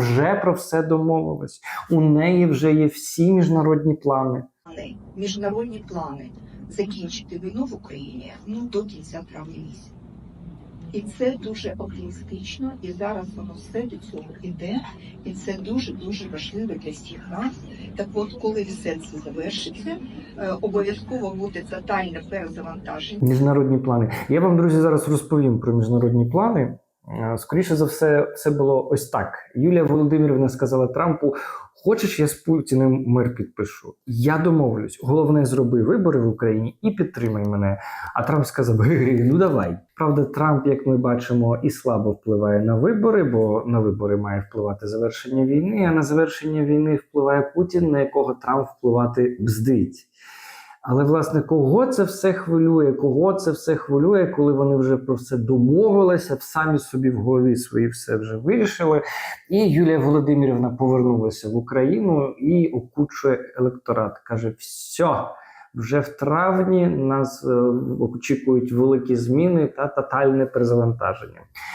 вже про все домовилась. У неї вже є всі міжнародні плани. міжнародні плани закінчити війну в Україні ну до кінця травня місяця. І це дуже оптимістично, і зараз воно все до цього йде, і це дуже дуже важливо для всіх нас. Так от, коли все це завершиться, е, обов'язково буде тотальне перезавантаження. Міжнародні плани. Я вам, друзі, зараз розповім про міжнародні плани. Е, Скоріше за все, все було ось так. Юлія Володимирівна сказала Трампу: хочеш, я з Путіним мир підпишу. Я домовлюсь. Головне, зроби вибори в Україні і підтримай мене. А Трамп сказав: «Ге-ге, ну давай. Правда, Трамп, як ми бачимо, і слабо впливає на вибори, бо на вибори має впливати завершення війни. А на завершення війни впливає Путін, на якого Трамп впливати бздить. Але власне кого це все хвилює? Кого це все хвилює, коли вони вже про все домовилися, самі собі в голові свої все вже вирішили. І Юлія Володимирівна повернулася в Україну і окучує електорат. каже: все. Вже в травні нас е, очікують великі зміни та тотальне перезавантаження.